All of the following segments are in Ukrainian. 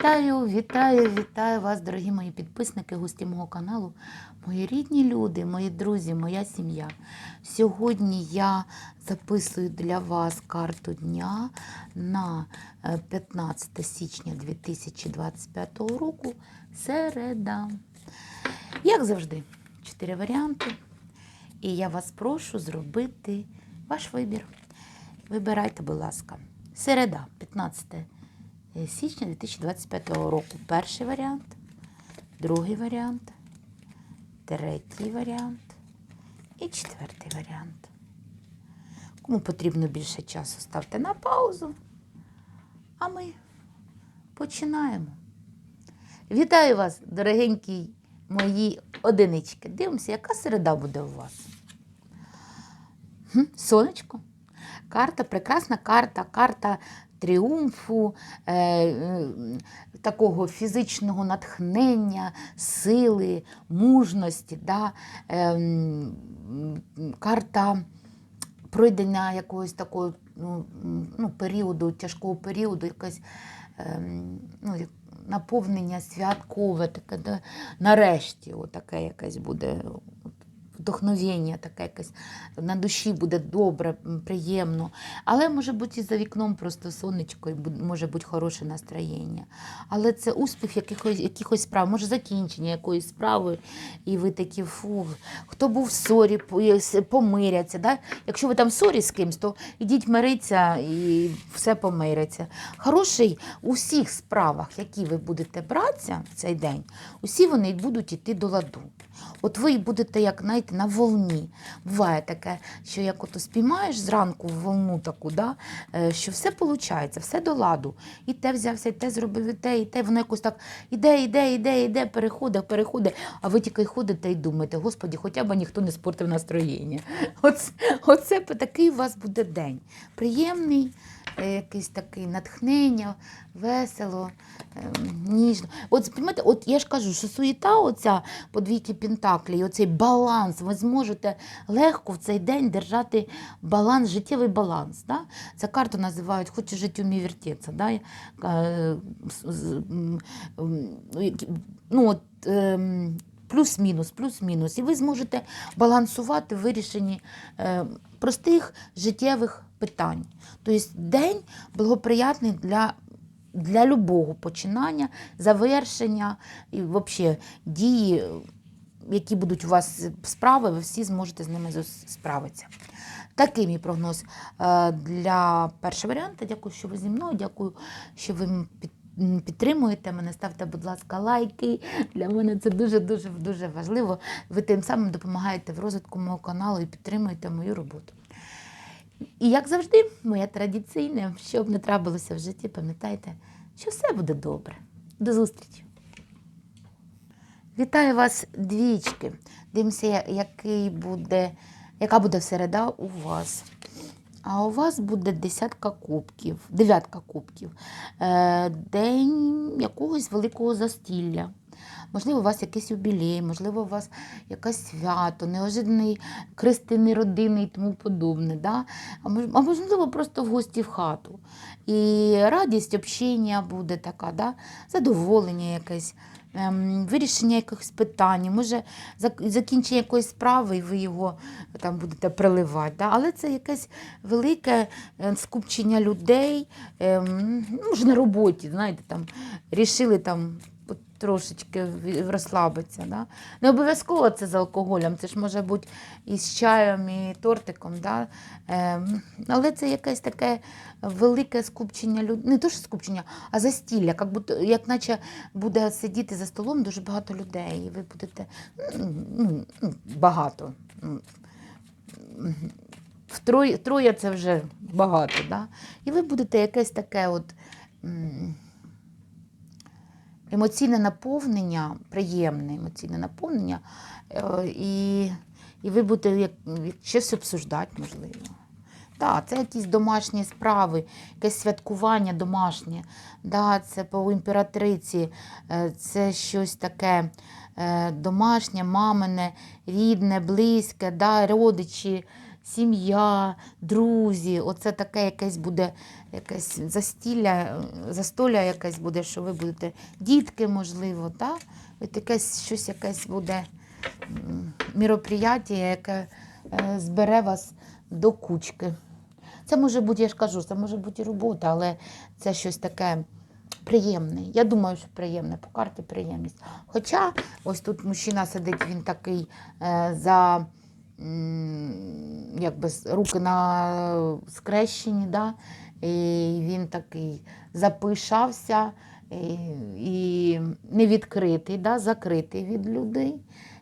Вітаю, вітаю, вітаю вас, дорогі мої підписники, гості мого каналу, мої рідні люди, мої друзі, моя сім'я. Сьогодні я записую для вас карту дня на е, 15 січня 2025 року. Середа. Як завжди, чотири варіанти. І я вас прошу зробити ваш вибір. Вибирайте, будь ласка. Середа, 15 січня 2025 року. Перший варіант, другий варіант, третій варіант і четвертий варіант. Кому потрібно більше часу, ставте на паузу. А ми починаємо. Вітаю вас, дорогенькі мої одинички. Дивимося, яка середа буде у вас. Сонечко. Карта, прекрасна карта, карта тріумфу, е, е, такого фізичного натхнення, сили, мужності. Да? Е, м, м, карта пройдення якогось такого ну, ну, періоду, тяжкого періоду, якось ем, ну, наповнення святкове, таке, да? нарешті, таке якесь буде вдохновення, таке якесь на душі буде добре, приємно. Але може бути і за вікном просто сонечко, і може бути хороше настроєння. Але це успіх якихось, якихось справ, може закінчення якоїсь справи, і ви такі фу. Хто був в ссорі, помиряться. Да? Якщо ви там в ссорі з кимсь, то ідіть мириться і все помириться. Хороший у всіх справах, які ви будете братися в цей день, усі вони будуть йти до ладу. От ви будете, як знаєте, на волні. Буває таке, що як ото спіймаєш зранку в волну таку, да, е, що все виходить, все до ладу. І те взявся, і те зробив, і те, і те. Воно якось так іде, іде, іде, іде, переходить, переходить. А ви тільки ходите і думаєте, господі, хоча б ніхто не спортив настроєння. Оце, оце такий у вас буде день. Приємний, якийсь такий натхнення, весело, ем, ніжно. От, от я ж кажу, що суєта, оця по двійки Пентаклі, оцей баланс, ви зможете легко в цей день держати баланс, життєвий баланс. Да? Ця карту називають «Хоче життю умій вертеться». Да? Е, Ну, от, ем, плюс-мінус, плюс-мінус. І ви зможете балансувати в вирішенні е, простих життєвих питань. Тобто день благоприятний для, для любого починання, завершення і взагалі дії, які будуть у вас справи, ви всі зможете з ними справитися. Такий мій прогноз е, для першого варіанту. Дякую, що ви зі мною. Дякую, що ви під- підтримуєте мене. Ставте, будь ласка, лайки. Для мене це дуже дуже дуже важливо. Ви тим самим допомагаєте в розвитку мого каналу і підтримуєте мою роботу. І як завжди, моє традиційне, що б не трапилося в житті, пам'ятайте, що все буде добре. До зустрічі! Вітаю вас, двічки. Дивимося, який буде, яка буде середа у вас. А у вас буде десятка кубків, дев'ятка кубків. Е, день якогось великого застілля. Можливо, у вас якийсь юбілей, можливо, у вас якесь свято, неожиданий крестини родини і тому подобне. Да? А мож- можливо, просто в гості в хату. І радість общення буде така, да? задоволення якесь ем, вирішення якихось питань, може закінчення якоїсь справи, і ви його там будете приливати. Да? Але це якесь велике е, скупчення людей, ем, ну, може на роботі, знаєте, там рішили там трошечки розслабитися. Да? Не обов'язково це з алкоголем, це ж може бути і з чаєм, і тортиком. Да? Ем, але це якесь таке велике скупчення людей, не то що скупчення, а застілля, як, будто, як наче буде сидіти за столом дуже багато людей, і ви будете ну, ну, багато. Втроє, троє це вже багато, да? і ви будете якесь таке от. Емоційне наповнення, приємне емоційне наповнення, е, і, і ви будете щось обсуждати, можливо. Так, це якісь домашні справи, якесь святкування домашнє. Да, це по імператриці, е, це щось таке е, домашнє, мамине, рідне, близьке, да, родичі, сім'я, друзі. Оце таке якесь буде якесь застілля, застолля якесь буде, що ви будете дітки, можливо, так? От якесь щось якесь буде міроприяття, яке е, збере вас до кучки. Це може бути, я ж кажу, це може бути робота, але це щось таке приємне. Я думаю, що приємне, по карті приємність. Хоча ось тут мужчина сидить, він такий е, якби руки на скрещені, да? і він такий запишався і, не відкритий, да? закритий від людей.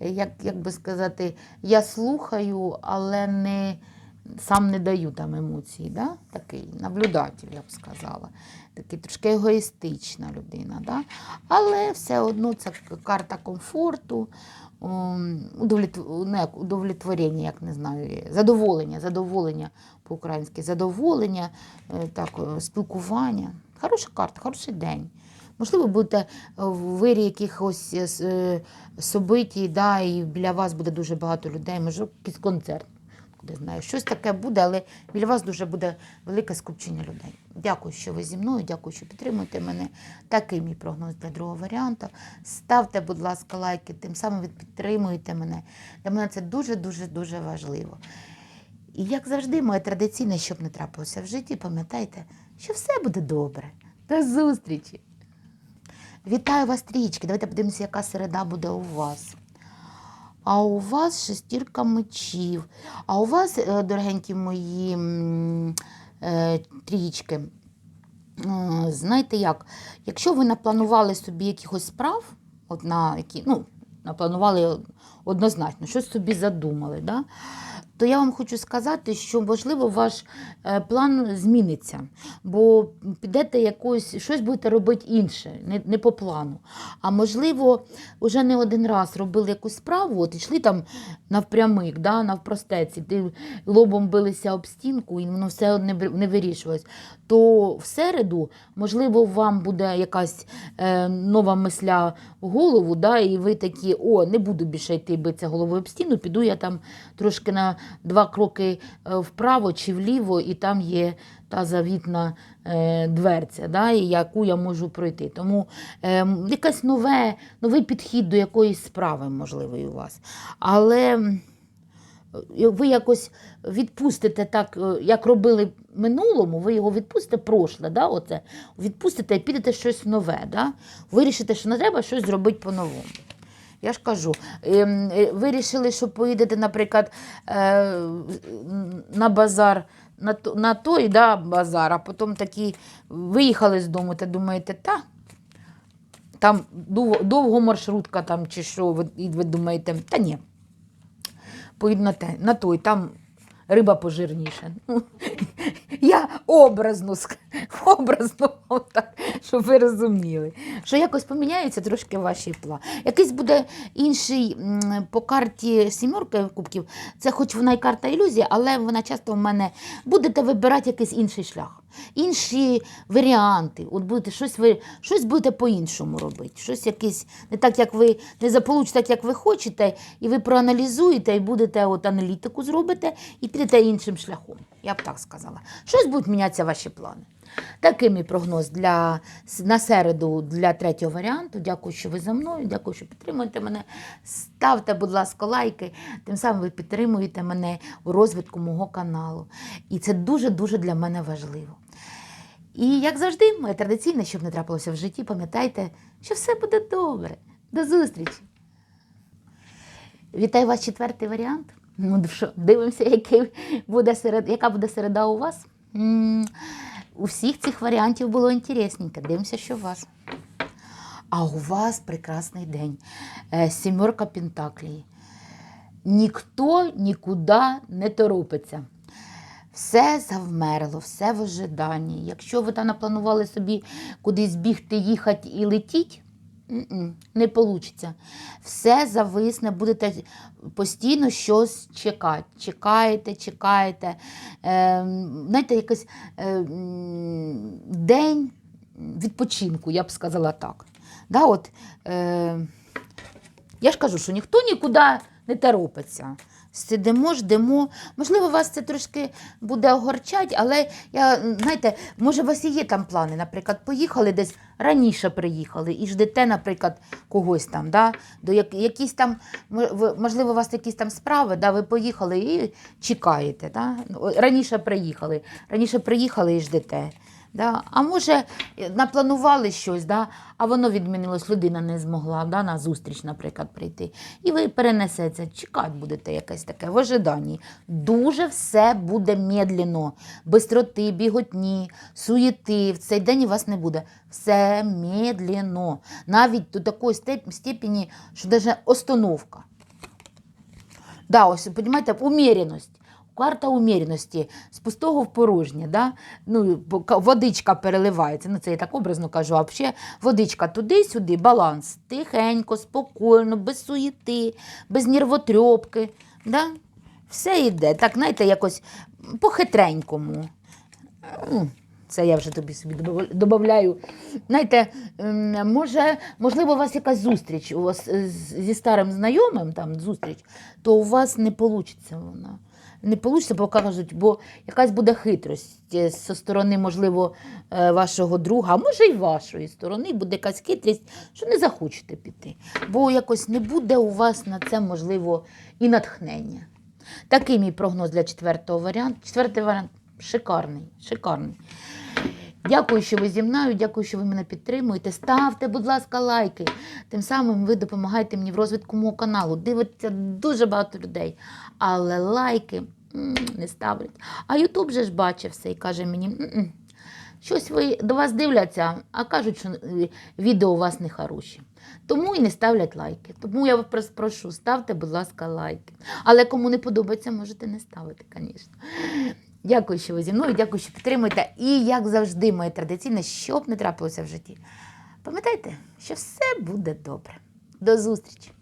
Як, як би сказати, я слухаю, але не, сам не даю там емоцій. Да? Такий наблюдатель, я б сказала. Такий трошки егоїстична людина. Да? Але все одно це карта комфорту, як удовлетворення, як не знаю, задоволення, задоволення по-українськи, задоволення, е, так, е, спілкування. Хороша карта, хороший день. Можливо, будете е, в вирі якихось собитій, да, і біля вас буде дуже багато людей, може, якийсь концерт. Куди знаю, щось таке буде, але біля вас дуже буде велике скупчення людей. Дякую, що ви зі мною, дякую, що підтримуєте мене. Такий мій прогноз для другого варіанту. Ставте, будь ласка, лайки, тим самим ви підтримуєте мене. Для мене це дуже-дуже дуже важливо. І як завжди, моє традиційне, щоб не трапилося в житті, пам'ятайте, що все буде добре. До зустрічі! Вітаю вас, трічки. Давайте подивимося, яка середа буде у вас. А у вас шестірка мечів. А у вас, е, дорогенькі мої е, трічки, е, знаєте як, якщо ви напланували собі якихось справ, от на які, ну, напланували однозначно, щось собі задумали, да? То я вам хочу сказати, що можливо ваш е, план зміниться, бо підете якось, щось будете робити інше, не, не по плану. А можливо, вже не один раз робили якусь справу, от йшли там навпрямик, да, навпростеці, лобом билися об стінку, і воно все не, не вирішувалось. То в середу, можливо, вам буде якась е, нова мисля в голову, да, і ви такі, о, не буду більше йти битися головою об стіну, піду я там трошки на два кроки е, вправо чи вліво, і там є та завітна е, дверця, да, яку я можу пройти. Тому е, якась нове, новий підхід до якоїсь справи, можливий у вас. Але е, ви якось відпустите так, як робили в минулому, ви його відпустите прошле, да, оце, відпустите і підете щось нове. Да? Вирішите, що не треба щось зробити по-новому. Я ж кажу, ем, е, вирішили, що поїдете, наприклад, е, на базар, на, то- на той да, базар, а потім такі виїхали з дому та думаєте, та там дов- довго маршрутка там чи що, ви, і ви думаєте, та ні, поїду на, те, на той, там риба пожирніша. Ну, я образно, образно так, щоб ви розуміли, що якось поміняються трошки ваші плани. Якийсь буде інший по карті сімерки кубків. Це хоч вона і карта ілюзія, але вона часто в мене будете вибирати якийсь інший шлях, інші варіанти. От будете щось ви щось будете по-іншому робити. Щось якесь не так, як ви не заполучите так, як ви хочете, і ви проаналізуєте, і будете от аналітику зробите, і підете іншим шляхом. Я б так сказала. Щось будуть мінятися ваші плани. Такий мій прогноз для, на середу для третього варіанту. Дякую, що ви за мною, дякую, що підтримуєте мене. Ставте, будь ласка, лайки, тим самим ви підтримуєте мене у розвитку мого каналу. І це дуже-дуже для мене важливо. І як завжди, моє традиційне, щоб не трапилося в житті, пам'ятайте, що все буде добре. До зустрічі! Вітаю вас, четвертий варіант. Ну, що, дивимося, який буде серед... яка буде середа у вас. У всіх цих варіантів було інтересненько. Дивимося, що у вас. А у вас прекрасний день. Е, Сімерка Пентаклій. Ніхто нікуди не торопиться. Все завмерло, все в ожиданні. Якщо ви там напланували собі кудись бігти, їхати і летіть, не вийде. Все зависне, будете постійно щось чекати. Чекаєте, чекаєте. Е, знаєте, якийсь е, день відпочинку, я б сказала так. Да, от, е, я ж кажу, що ніхто нікуди не торопиться. Сидимо, ждемо. Можливо, вас це трошки буде огорчати, але я, знаєте, може, у вас і є там плани. Наприклад, поїхали десь раніше приїхали і ждете, наприклад, когось там, да? до як, якісь там, можливо, у вас якісь там справи, да? ви поїхали і чекаєте. Да? Раніше приїхали, раніше приїхали і ждете. Да? А може, е, напланували щось, да? а воно відмінилось, людина не змогла да? на зустріч, наприклад, прийти. І ви перенесеться, чекати будете якесь таке в ожиданні. Дуже все буде медленно, бистроти, біготні, суєти. В цей день у вас не буде. Все медленно. Навіть до такої степені, що навіть остановка. Да, ось, понимаете, умеренность. Карта умеренності з пустого в порожнє. Да? Ну, водичка переливається. Ну, це я так образно кажу, а взагалі водичка туди-сюди, баланс. Тихенько, спокійно, без суєти, без нервотрьопки. Да? Все йде. Так, знаєте, якось по-хитренькому. Ну, Це я вже тобі собі додаю. Знаєте, може, можливо, у вас якась зустріч у вас зі старим знайомим, там зустріч, то у вас не вийде вона. Не вийде, бо кажуть, бо якась буде хитрость зі сторони, можливо, е, вашого друга, а може й вашої сторони, буде якась хитрість, що не захочете піти. Бо якось не буде у вас на це, можливо, і натхнення. Такий мій прогноз для четвертого варіанту. Четвертий варіант шикарний, шикарний. Дякую, що ви зі мною, дякую, що ви мене підтримуєте. Ставте, будь ласка, лайки. Тим самим ви допомагаєте мені в розвитку мого каналу. Дивиться дуже багато людей, але лайки не ставлять. А Ютуб же ж бачив все і каже мені. «М-м, Щось ви до вас дивляться, а кажуть, що е, відео у вас не хороші. Тому і не ставлять лайки. Тому я вас прошу, ставте, будь ласка, лайки. Але кому не подобається, можете не ставити, звісно. Дякую, що ви зі мною, дякую, що підтримуєте. І, як завжди, моє традиційне, що б не трапилося в житті. Пам'ятайте, що все буде добре. До зустрічі!